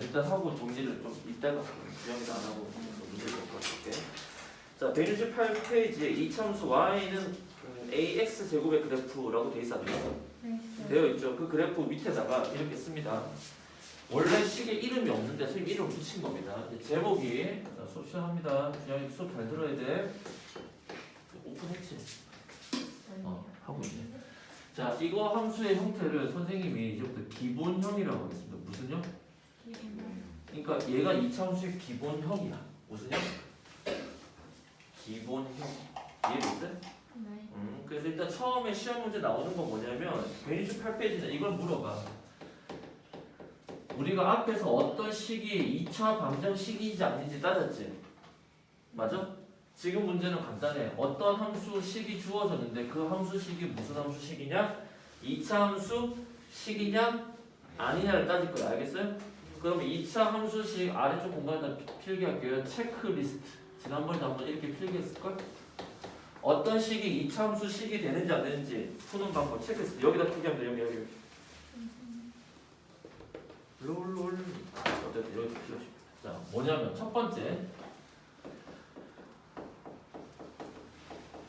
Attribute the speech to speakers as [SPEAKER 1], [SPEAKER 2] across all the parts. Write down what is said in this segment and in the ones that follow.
[SPEAKER 1] 일단 하고 정리를 좀 이따가 주영이도 안 하고 문제를 좀 풀어볼게. 자, 168페이지에 이 참수 y는 음, ax 제곱의 그래프라고 돼 있어 안돼 있어?
[SPEAKER 2] 네.
[SPEAKER 1] 되어 있죠. 그 그래프 밑에다가 이렇게 씁니다. 원래 식에 이름이 없는데 선생님 이름을 붙인 겁니다. 제목이 자, 수업 시작합니다. 주영이 수업 잘 들어야 돼. 오픈했지? 어, 하고 있네. 자, 이거 함수의 형태를 선생님이 이제부터 기본형이라고 하겠습니다. 무슨 형? 그러니까 얘가 이차함수의 기본형이야. 무슨 형? 기본형. 이해됐어?
[SPEAKER 2] 네.
[SPEAKER 1] 음, 그래서 일단 처음에 시험 문제 나오는 건 뭐냐면 128페이지는 이걸 물어봐. 우리가 앞에서 어떤 식이 2차 방정식인지 아닌지 따졌지? 맞아? 지금 문제는 간단해. 어떤 함수 식이 주어졌는데 그 함수 식이 무슨 함수 식이냐? 2차 함수 식이냐? 아니냐를 따질 거야. 알겠어요? 그럼 2차 함수식 아래쪽 공간에다 필기할게요. 체크리스트. 지난번에도 한번 이렇게 필기했을걸? 어떤 식이 2차 함수 식이 되는지 안 되는지 푸는 방법 체크리스트. 여기다 필기하면 돼. 여기 여기. 롤롤. 어쨌든 여기 필요하시. 자, 뭐냐면 첫 번째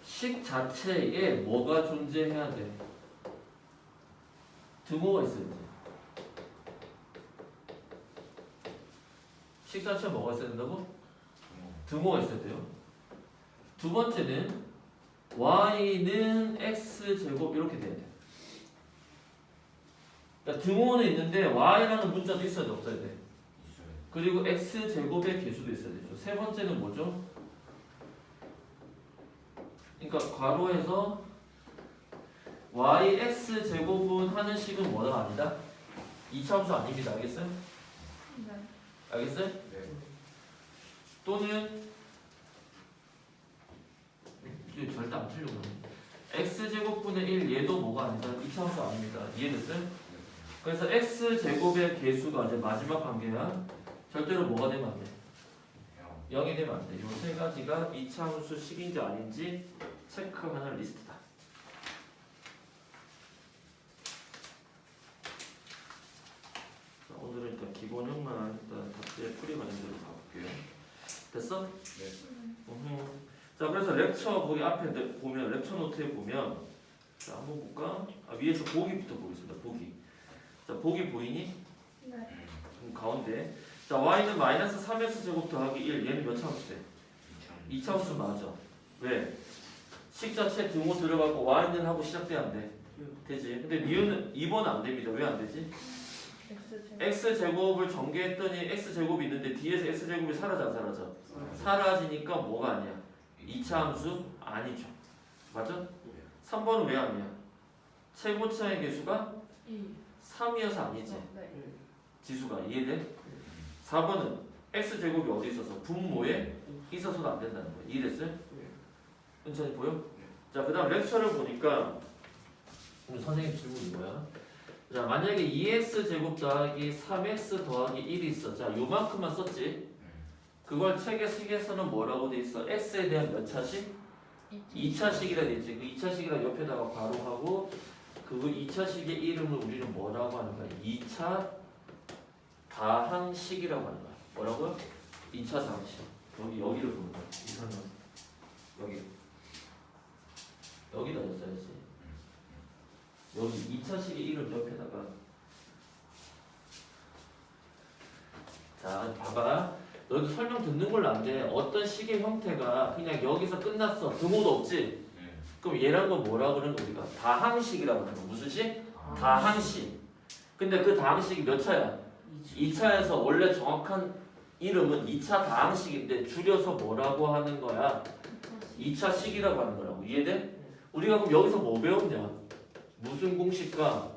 [SPEAKER 1] 식 자체에 뭐가 존재해야 돼? 등호가 있어야 돼. 식 자체에 뭐가 있어야 된다고? 등호가 있어야 돼요. 두 번째는 y는 x 제곱 이렇게 돼야 돼. 그러니까 등호는 있는데 y라는 문자도 있어야 돼, 없어야 돼. 그리고 x 제곱의 개수도 있어야 되죠. 세 번째는 뭐죠? 그러니까 괄호에서 yx 제곱은 하는 식은 뭐가 아니다? 이차함수 아닙니다. 알겠어요?
[SPEAKER 2] 네.
[SPEAKER 1] 알겠어요? 또는 이게 절대 안 틀려고 x 제곱분의 1 얘도 뭐가 아니다. 이차함수 아닙니다. 이해됐어요? 그래서 x 제곱의 개수가 이제 마지막 관계야. 절대로 뭐가 되면 안 돼? 0이 되면 안 돼. 이세 가지가 이차함수 식인지 아닌지 체크하는 리스트다. 자, 오늘은 일단 기본형만 일단 답지에 풀이 관련돼서 가볼게요. 됐어? 음흠. 자, 그래서 렉처 거기 앞에 내- 보면 렉처 노트에 보면 자 한번 볼까? 아, 위에서 보기부터 보겠습니다. 보기. 자, 보기 보이니?
[SPEAKER 2] 네.
[SPEAKER 1] 음, 가운데. 자, y는 마이너스 3x 제곱 더하기 1. 얘는 몇 차함수 돼? 2차 함수 맞아. 왜? 식 자체 등호 들어가고 y는 하고 시작돼야 안 돼? 되지. 근데 니은은 2번은 안 됩니다. 왜 안 되지?
[SPEAKER 2] X 제곱.
[SPEAKER 1] x 제곱을 전개했더니 x 제곱이 있는데 뒤에서 x 제곱이 사라져 안 사라져? 사라지니까 뭐가 아니야? 2차 함수 아니죠. 맞아? 3번은 왜 아니야? 최고차의 개수가
[SPEAKER 2] 이.
[SPEAKER 1] 3이어서 아니지.
[SPEAKER 2] 어, 네.
[SPEAKER 1] 지수가 이해돼? 4번은 x 제곱이 어디 있어서 분모에 있어서도 안 된다는 거야. 이해됐어요? 은찬이 보여? 자, 그다음 렉처를 보니까 선생님 질문이 뭐야? 자, 만약에 2x 제곱 더하기 3x 더하기 1이 있어. 자, 요만큼만 썼지. 그걸 책의 식에서는 뭐라고 돼 있어? x에 대한 몇 차식? 2차식이라 돼 있지. 그 2차식이라 옆에다가 괄호하고 그 2차식의 이름을 우리는 뭐라고 하는 거야? 2차 다항식이라고 하는 거야. 뭐라고요? 2차 다항식. 여기 여기를 보는 거야. 이상은 여기 여기다 줬어야지. 여기 2차식의 이름 옆에다가 자 봐봐. 너도 설명 듣는 걸로 안 돼. 어떤 식의 형태가 그냥 여기서 끝났어. 등호도 없지. 그럼 얘란 건 뭐라 그러는 거 우리가 다항식이라고 하는 거. 무슨 식? 다항식. 근데 그 다항식이 몇 차야? 2차에서 원래 정확한 이름은 2차 다항식인데 줄여서 뭐라고 하는 거야? 2차 식이라고 하는 거라고. 이해돼? 우리가 그럼 여기서 뭐 배웠냐? 무슨 공식과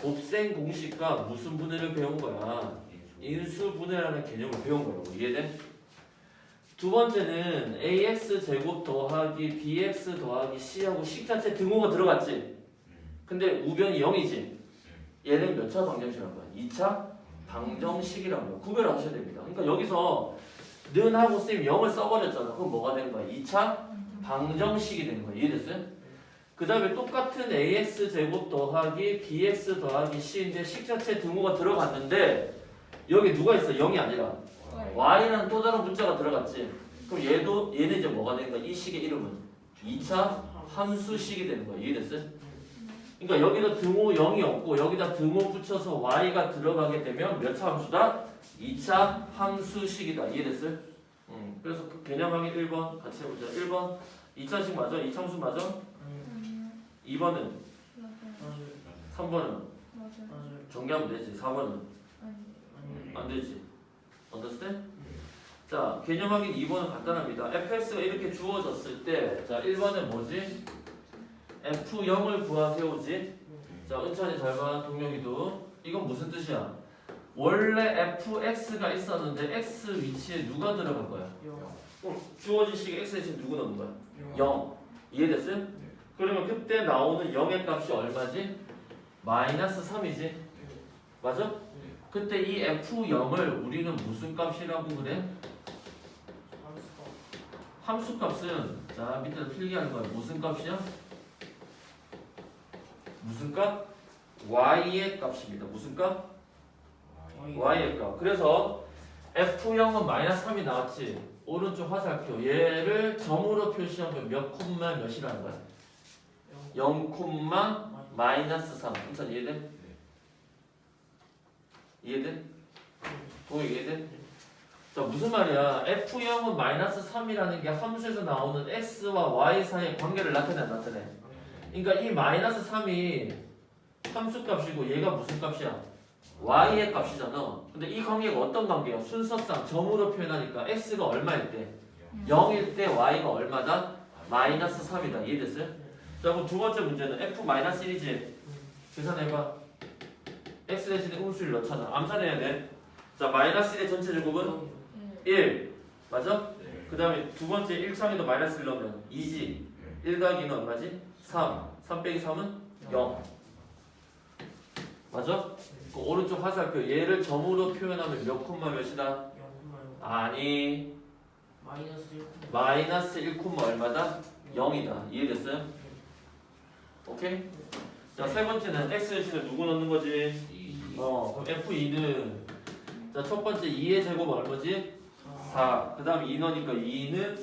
[SPEAKER 1] 곱셈 공식과 무슨 분해를 배운 거야? 인수 분해라는 개념을 배운 거라고. 이해돼? 두 번째는 ax 제곱 더하기 bx 더하기 c하고 식 자체 등호가 들어갔지. 근데 우변이 0이지. 얘는 몇 차 방정식이라는 거야? 2차 방정식이라는 거야. 구별을 하셔야 됩니다. 그러니까 여기서 는하고 쌤 0을 써버렸잖아. 그럼 뭐가 되는 거야? 2차 방정식이 되는 거야. 이해됐어요? 그 다음에 똑같은 ax 제곱 더하기 bx 더하기 c인데 식 자체 등호가 들어갔는데 여기 누가 있어? 0이 아니라
[SPEAKER 2] Y.
[SPEAKER 1] y라는 또 다른 문자가 들어갔지. 그럼 얘도 얘는 이제 뭐가 되는 거야? 이 식의 이름은 2차 함수식이 되는 거야. 이해됐어요? 그러니까 여기다 등호 0이 없고 여기다 등호 붙여서 y가 들어가게 되면 몇 차 함수다? 2차 함수식이다. 이해됐어요? 음, 그래서 그 개념 확인 1번 같이 해보자. 1번 2차식 맞아? 2차 함수 맞아?
[SPEAKER 2] 아니요.
[SPEAKER 1] 2번은
[SPEAKER 2] 맞아요.
[SPEAKER 1] 3번은
[SPEAKER 2] 맞아요.
[SPEAKER 1] 정리하면 되지. 4번은
[SPEAKER 2] 아니.
[SPEAKER 1] 안 되지. understand? 자, 개념 확인 2번은 간단합니다. fx가 이렇게 주어졌을 때, 자, 1번은 뭐지? f0을 구하세요지? 자, 은찬이 잘 봐, 동영이도. 이건 무슨 뜻이야? 원래 fx가 있었는데 x 위치에 누가 들어갈 거야? 어, 주어진 식에 x 대신 누구 넣는 거야? 0. 이해됐어요? 그러면 그때 나오는 0의 값이 얼마지? 마이너스 3이지? 맞아? 그때 이 f0을 우리는 무슨 값이라고 그래? 함수 값은 자 밑에 필기 하는 거야. 무슨 값이야? 무슨 값? y의 값입니다. 무슨 값? y의 값. 그래서 f0은 마이너스 3이 나왔지. 오른쪽 화살표 얘를 점으로 표시하면 몇 콤마 몇이라는 거야? 0 콤마 마이너스 3. 일단 이해돼? 이해돼? 동호 이해돼? 자 무슨 말이야? f0은 마이너스 3이라는 게 함수에서 나오는 x와 y 사이의 관계를 나타내 안 나타내? 그러니까 이 마이너스 3이 함수 값이고 얘가 무슨 값이야? y의 값이잖아. 근데 이 관계가 어떤 관계야? 순서상 점으로 표현하니까 x가 얼마일 때? 0일 때 y가 얼마다? 마이너스 3이다. 이해됐어요? 자 그럼 두 번째 문제는 f 마이너스 1이지? 계산해봐. x 대신에 음수를 넣잖아. 암산해야 돼. 자 마이너스 1의 전체 제곱은 1 맞아? 그 다음에 두 번째 1창에도 마이너스 1 넣으면 2지 1 더하기 2는 얼마지? 3 3 빼기 3은 0 맞아? 그 오른쪽 화살표 얘를 점으로 표현하면 몇 콤마 몇이다? 아니
[SPEAKER 3] 마이너스 1
[SPEAKER 1] 마이너스 1 콤마 얼마다? 0이다 이해됐어요? 오케이? 자 세 번째는 x 대신에 누구 넣는 거지? 어 그럼 f2는 자 첫 번째 2의 제곱 얼마지? 4. 그 다음에 2 넣으니까 2는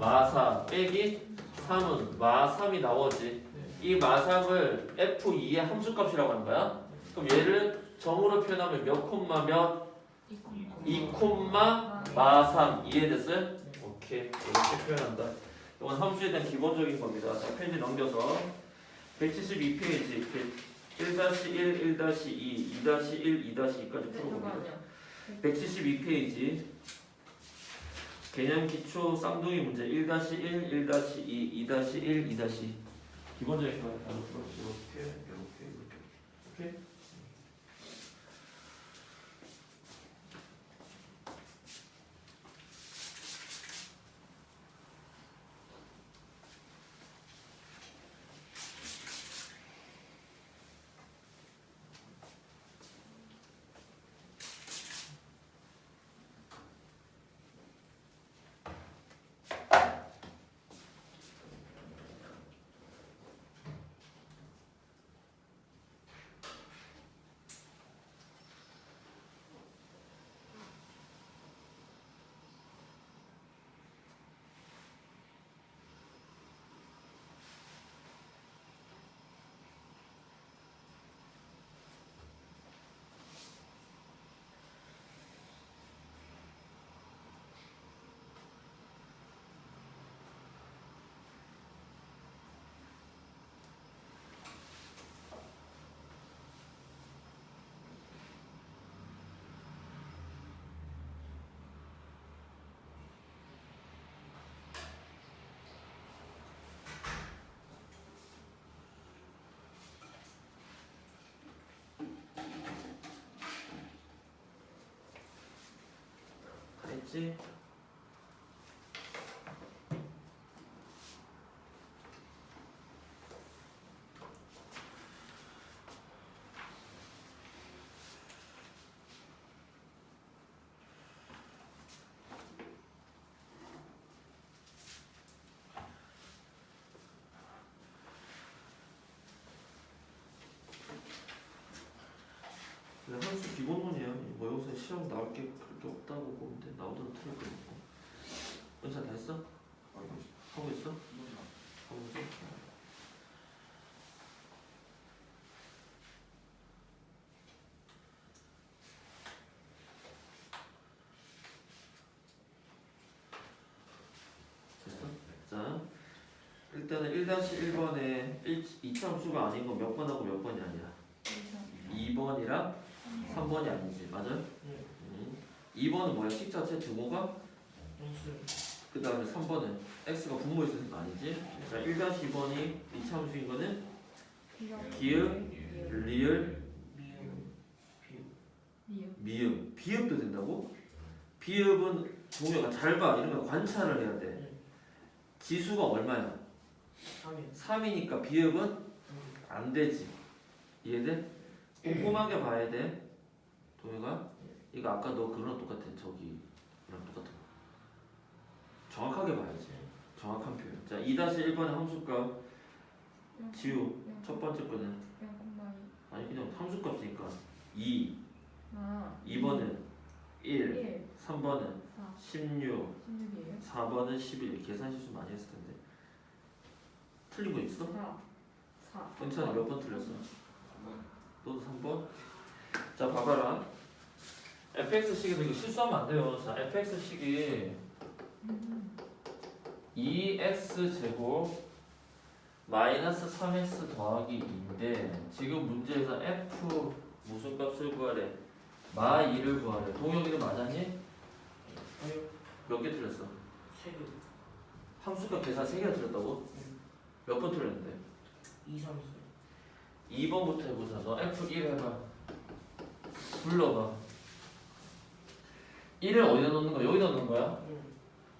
[SPEAKER 1] 마4 빼기 3은 마3이 나오지. 이 마3을 F2의 함수값이라고 하는 거야. 그럼 얘를 점으로 표현하면 몇 콤마 몇? 2 콤마 마3. 이해됐어요? 오케이. 이렇게 표현한다. 이건 함수에 대한 기본적인 겁니다. 자, 페이지 넘겨서 172페이지 1-1, 1-2, 2-1, 2-2까지 풀어봅니다. 172페이지 개념 기초 쌍둥이 문제 1-1, 1-2, 2-1, 2-2 기본적인 거 바로 풀어주시고 오케이? 다 했지? 근데 함수 기본론이야. 뭐 여기서 시험 나올 게 그렇게 없다고 돼. 나오더라도 틀릴 거 없고. 은찬 다 했어? 하고 있어? 하고 있어? 됐어? 자, 일단은 1-1번에 2참수가 아닌 건 몇 번하고 몇 번이 아니야? 2번이랑 3번이 아니지, 맞아?
[SPEAKER 2] 네.
[SPEAKER 1] 음. 2번은 뭐야? 식 자체 등호가?
[SPEAKER 2] x
[SPEAKER 1] 그 다음에 3번은 x가 분모에 있으니까 아니지? 자, 1-2번이 이참수인 거는 기읍, 리을,
[SPEAKER 2] 미음 비읍
[SPEAKER 1] 미음, 비읍도 된다고? 비읍은 동요가 잘 봐. 이런 거 관찰을 해야 돼.
[SPEAKER 2] 네.
[SPEAKER 1] 지수가 얼마야?
[SPEAKER 2] 3일
[SPEAKER 1] 3이니까 비읍은 안 되지. 이해돼? 꼼꼼하게 봐야 돼. 이거 아까 너 그거랑 똑같아. 저기 그랑 똑같은 거. 정확하게 봐야지. 정확한 표현. 자, 2-1번의 함수값 지우 첫 번째 거는
[SPEAKER 2] 0,2
[SPEAKER 1] 아니 그냥 함수값이니까 2,
[SPEAKER 2] 아
[SPEAKER 1] 2번은 1,
[SPEAKER 2] 1
[SPEAKER 1] 3번은
[SPEAKER 2] 4
[SPEAKER 1] 16,
[SPEAKER 2] 16이에요
[SPEAKER 1] 4번은 11. 계산 실수 많이 했을 텐데. 틀린 거 있어?
[SPEAKER 2] 4 4
[SPEAKER 1] 은찬이 몇번 틀렸어? 너도 3번? 자 봐봐라 fx식에서 이거 실수하면 안 돼요 자 fx식이 2x제곱 마이너스 3x 더하기 2인데 지금 문제에서 f 무슨 값을 구하래? 마 2를 구하래 동혁이는 맞았니? 몇 개 틀렸어?
[SPEAKER 2] 3개
[SPEAKER 1] 함수값 계산 3개나 틀렸다고? 몇 번 틀렸는데?
[SPEAKER 2] 2 3
[SPEAKER 1] 2번부터 해보자. 너 F1 해봐. 불러봐. 1을 어디다 넣는 거야? 여기다 넣는 거야?
[SPEAKER 2] 4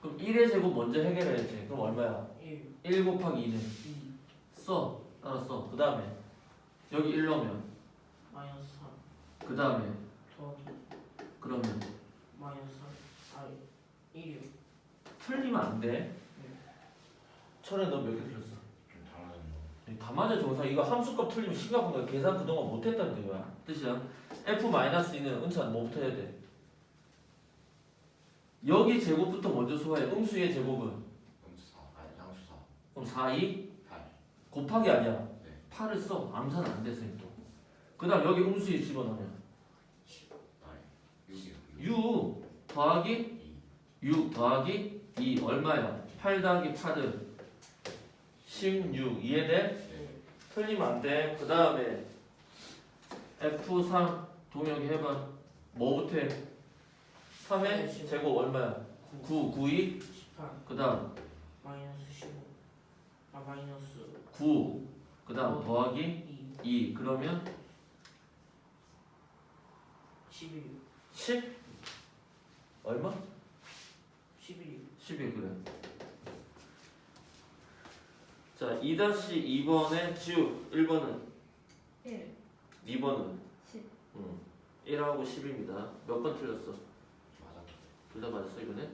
[SPEAKER 1] 그럼 1의 제곱 먼저 해결해야지. 그럼 얼마야?
[SPEAKER 2] 1
[SPEAKER 1] 1 곱하기 2는
[SPEAKER 2] 2
[SPEAKER 1] 써. 따라 써. 그 다음에 여기 1 넣으면
[SPEAKER 2] 마이너스 3
[SPEAKER 1] 그 다음에
[SPEAKER 2] 더하기
[SPEAKER 1] 그러면
[SPEAKER 2] 마이너스 3 아 1이요
[SPEAKER 1] 틀리면 안 돼. 철에 너 몇 개 틀렸어? 다 맞아 정사 이거 함수값 틀리면 심각한 거야 계산 그동안 못했다는 거야 뜻이야 F-2는 은찬 뭐부터 해야 돼? 여기 제곱부터 먼저 수화해 음수의 제곱은? 그럼 4, 2 곱하기 아니야. 8을 써. 암산은 안 됐어 또그 다음 여기 음수에 집어넣으면? 6 더하기 6 더하기 2 얼마야? 8 더하기 8은 16 이해돼? 틀리면 안 돼. 그 다음에 F3 동혁이 해봐. 뭐부터 해? 3의 제곱 얼마야? 9, 9, 2.
[SPEAKER 2] 18
[SPEAKER 1] 그 다음
[SPEAKER 2] 마이너스 15 아 마이너스
[SPEAKER 1] 9. 그 다음 더하기
[SPEAKER 2] 2
[SPEAKER 1] 2. 그러면
[SPEAKER 2] 11
[SPEAKER 1] 10? 얼마?
[SPEAKER 2] 11
[SPEAKER 1] 11 그래. 자, 2-2번의 지우 1번은
[SPEAKER 2] 1
[SPEAKER 1] 2번은
[SPEAKER 2] 10
[SPEAKER 1] 음, 1하고 10입니다. 몇 번 틀렸어? 둘 다 맞았어 이번에?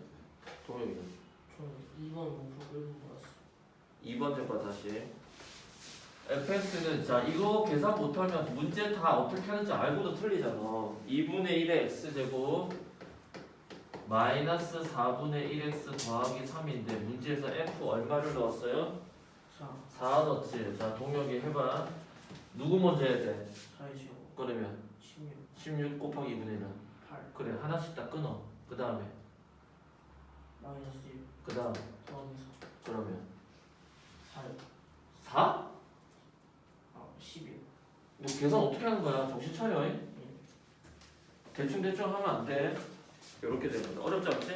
[SPEAKER 1] 동혁이는?
[SPEAKER 2] 저는 2번 못 보고 1번 봤어
[SPEAKER 1] 2번 해봐 다시 fx는 자 이거 계산 못하면 문제 다 어떻게 하는지 알고도 틀리잖아. 2분의 1의 x제곱 마이너스 4분의 1x 더하기 3인데 문제에서 f 얼마를 넣었어요?
[SPEAKER 2] 4
[SPEAKER 1] 4 넣었지. 자 동혁이 해봐. 누구 먼저 해야 돼?
[SPEAKER 2] 4의 제곱.
[SPEAKER 1] 그러면
[SPEAKER 2] 16
[SPEAKER 1] 16 곱하기 2분의 1은
[SPEAKER 2] 8
[SPEAKER 1] 그래 하나씩 딱 끊어 그 다음에
[SPEAKER 2] 마이너스
[SPEAKER 1] 1그 다음
[SPEAKER 2] 더하기
[SPEAKER 1] 그러면
[SPEAKER 2] 4 4
[SPEAKER 1] 4? 아11뭐 계산 어떻게 하는 거야? 정신 차려. 잉? 대충 대충 하면 안 돼. 이렇게 되는 거다. 어렵지 않지?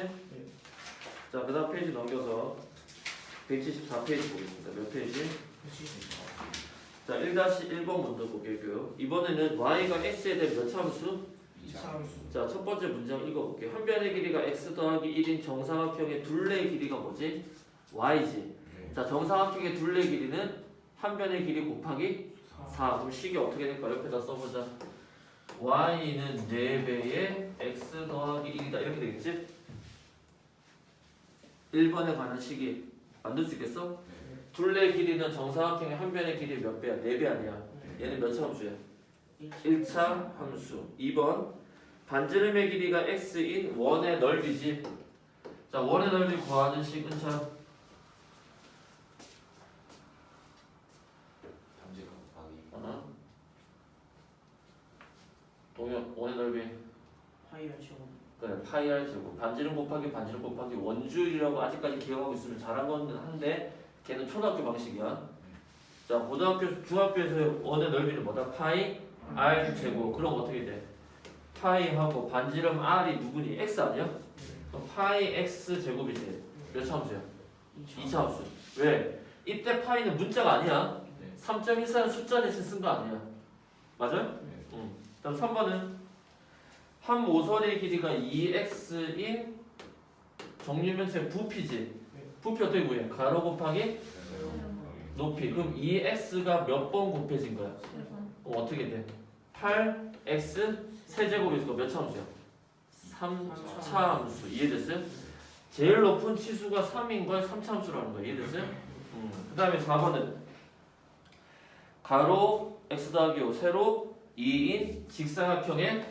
[SPEAKER 1] 자, 그 다음 페이지 넘겨서 174페이지 보겠습니다. 몇 페이지?
[SPEAKER 2] 74
[SPEAKER 1] 자, 1-1번 먼저 볼게요. 이번에는 y가 x에 대한 몇
[SPEAKER 2] 참수?
[SPEAKER 1] 자, 첫 번째 문장 읽어볼게요. 한 변의 길이가 x 더하기 1인 정사각형의 둘레의 길이가 뭐지? y지. 자, 정사각형의 둘레 길이는 한 변의 길이 곱하기 4. 그럼 식이 어떻게 될까? 옆에다 써보자. y는 4배의 x 더하기 1이다. 이렇게 되겠지? 1번에 관한 식이 만들 수 있겠어? 둘레 길이는 정사각형의 한 변의 길이 몇 배야? 4배 아니야? 얘는 몇 참수야? 1차 함수 2번 반지름의 길이가 x인 원의 넓이지. 자 원의 넓이 구하는 식 은차
[SPEAKER 3] 잠재 곱하기
[SPEAKER 1] 하나 동현 원의 넓이.
[SPEAKER 2] 파이어 제곱.
[SPEAKER 1] 그래 파이 r 제곱. 반지름 곱하기 반지름 곱하기 원주율이라고 아직까지 기억하고 있으면 잘한 건 한데 걔는 초등학교 방식이야. 자 고등학교 중학교에서 원의 넓이는 뭐다? 파이 r 제곱. 그럼 어떻게 돼 파이하고 반지름 r이 누구니 x 아니야? 그럼 파이 x 제곱이지 몇 차 함수야? 2차 함수 왜? 이때 파이는 문자가 아니야
[SPEAKER 3] 네.
[SPEAKER 1] 3.14는 숫자 대신 쓴 거 아니야 맞아요?
[SPEAKER 3] 네.
[SPEAKER 1] 응. 다음 3번은 한 모서리의 길이가 2x인 정류면체 부피지 부피 어떻게 구해? 가로 곱하기 높이 그럼 2x가 몇 번 곱해진 거야? 그럼 어떻게 돼? 8x 세제곱에서 몇차 함수야? 3차 함수 이해됐어요? 제일 높은 치수가 3인 걸 3차 함수라는 거야 이해됐어요? 음. 그 다음에 4번은 가로 x 더하기 5 세로 2인 직사각형의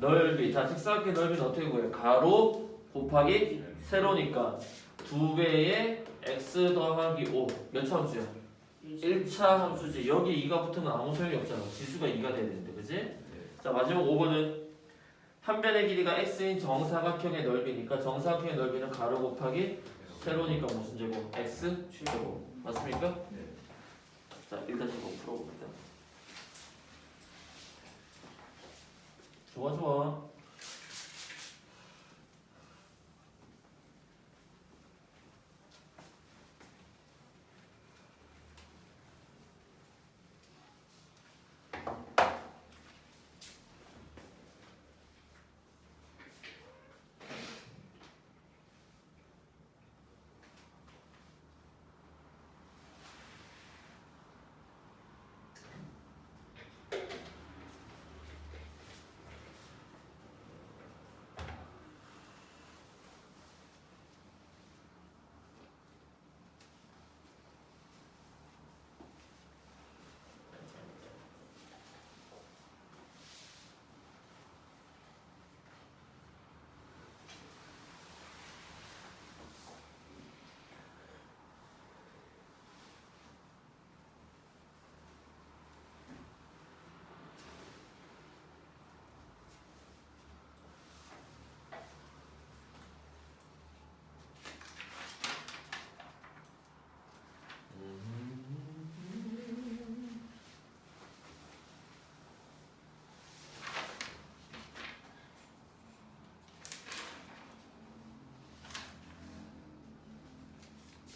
[SPEAKER 1] 넓이 자 직사각형의 넓이는 어떻게 구해? 가로 곱하기 세로니까 두 배의 x 더하기 5몇차 함수야? 1차 함수지 여기 2가 붙으면 아무 소용이 없잖아 지수가 2가 돼야 되는데 그지? 자 마지막 5번은 한 변의 길이가 x인 정사각형의 넓이니까 정사각형의 넓이는 가로 곱하기 세로니까 무슨 제곱? x 제곱 맞습니까?
[SPEAKER 3] 네.
[SPEAKER 1] 자1-5 풀어봅니다 좋아 좋아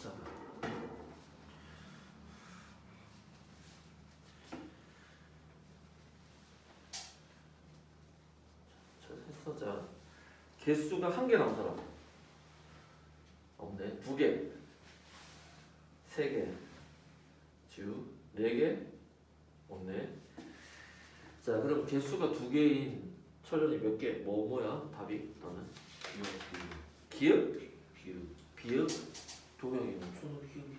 [SPEAKER 1] 자. 자, 했어. 자, 개수가 한개 남은 사람. 없네. 두 개. 세 개. 주. 네 개. 없네. 자, 그럼 개수가 두 개인 철련이 몇 개? 뭐 뭐야? 답이 너는? 기억?
[SPEAKER 3] 비읍
[SPEAKER 1] 비읍? 도형이는
[SPEAKER 2] 저도 기억이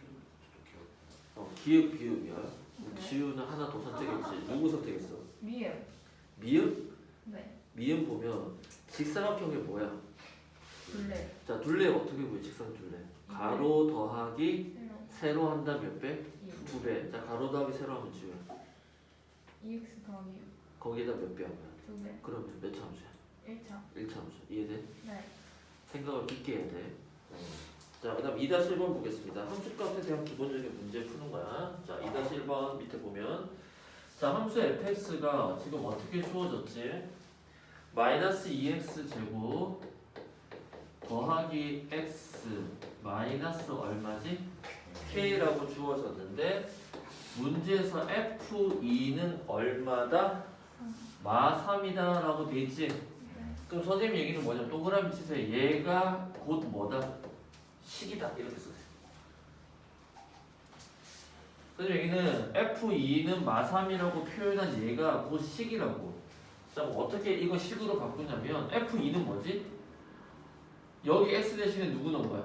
[SPEAKER 1] 어, 기읍 비읍이야. 지우는 하나 더 선택했지. 누구 선택했어?
[SPEAKER 4] 미음.
[SPEAKER 1] 미음?
[SPEAKER 4] 네.
[SPEAKER 1] 미음 보면 직사각형이 뭐야?
[SPEAKER 4] 둘레.
[SPEAKER 1] 자 둘레 어떻게 보여? 직사각 둘레. 가로 더하기
[SPEAKER 4] 세로.
[SPEAKER 1] 세로 한다 몇 배?
[SPEAKER 4] 이.
[SPEAKER 1] 두 배. 자 가로 더하기 세로 하면 지우.
[SPEAKER 4] 2x 더하기 6.
[SPEAKER 1] 거기에다 몇 배 하면?
[SPEAKER 4] 두 배.
[SPEAKER 1] 그러면 몇차 함수야?
[SPEAKER 4] 1차.
[SPEAKER 1] 1차 함수. 이해돼?
[SPEAKER 4] 네.
[SPEAKER 1] 생각을 깊게 해야 돼. 자, 그 다음 2-1번 보겠습니다. 함수값에 대한 기본적인 문제 푸는 거야. 자, 2-1번 밑에 보면 자, 함수 fx가 지금 어떻게 주어졌지? 마이너스 2x 제곱 더하기 x 마이너스 얼마지? k라고 주어졌는데 문제에서 f2는 얼마다? 마 3이다 라고 돼 있지?
[SPEAKER 4] 네.
[SPEAKER 1] 그럼 선생님 얘기는 뭐냐면 동그라미 치세요. 얘가 곧 뭐다? 식이다 이렇게 쓰세요. 선생님 얘기는 F2는 마3이라고 표현한 얘가 곧 식이라고. 자, 뭐 어떻게 이거 식으로 바꾸냐면 F2는 뭐지? 여기 x 대신에 누구 넣은 거야?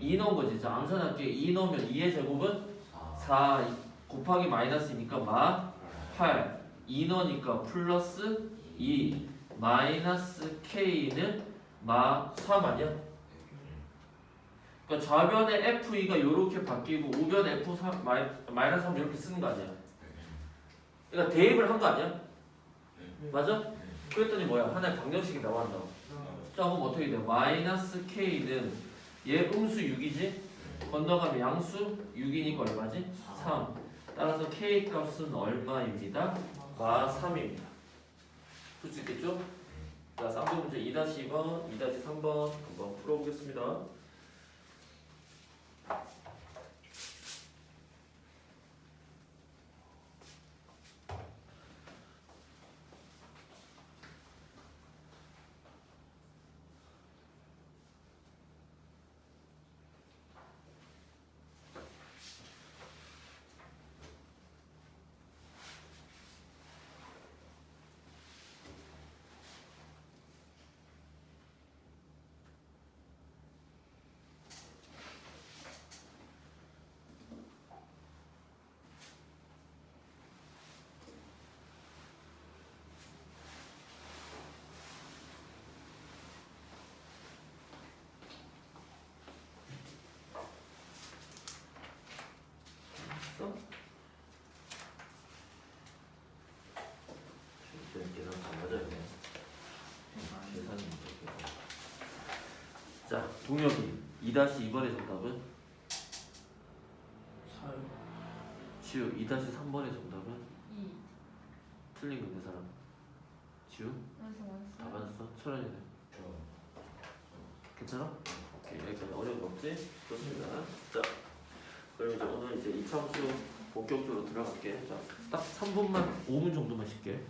[SPEAKER 1] 2 넣은 거지. 자, 암산할게. 2 넣으면 2의 제곱은 4 곱하기 마이너스니까 마 8. 인어니까 플러스 2 마이너스 k는 마 3 아니야? 그러니까 좌변의 f2가 이렇게 바뀌고 우변 f3 마이, 마이너스 3 이렇게 쓰는 거 아니야? 그러니까 대입을 한 거 아니야? 맞아? 그랬더니 뭐야? 하나의 방정식이 나왔다고. 자, 그럼 어떻게 돼요? 마이너스 k는 얘 음수 6이지? 건너가면 양수 6이니까 얼마지? 3. 따라서 k 값은 얼마입니다? 마 3입니다. 풀 수 있겠죠? 자, 쌍둥이 문제 2-2번, 2-3번 한번 풀어보겠습니다. 있어? 계산 계산 다 맞아야 돼. 계산이 문제고. 자, 동혁이 2-2번의 정답은?
[SPEAKER 2] 사요.
[SPEAKER 1] 지우 2-3번의 정답은?
[SPEAKER 4] 2
[SPEAKER 1] 틀린 거내 사람. 지우?
[SPEAKER 4] 그래서
[SPEAKER 1] 다
[SPEAKER 4] 왔어요
[SPEAKER 1] 맞았어? 철현이네. 괜찮아? 오케이, 여기까지 어려운 거 없지? 좋습니다. 자, 그럼 이제 오늘 이제 이차함수 본격적으로 들어갈게. 자, 딱 3분만, 5분 정도만 쉴게.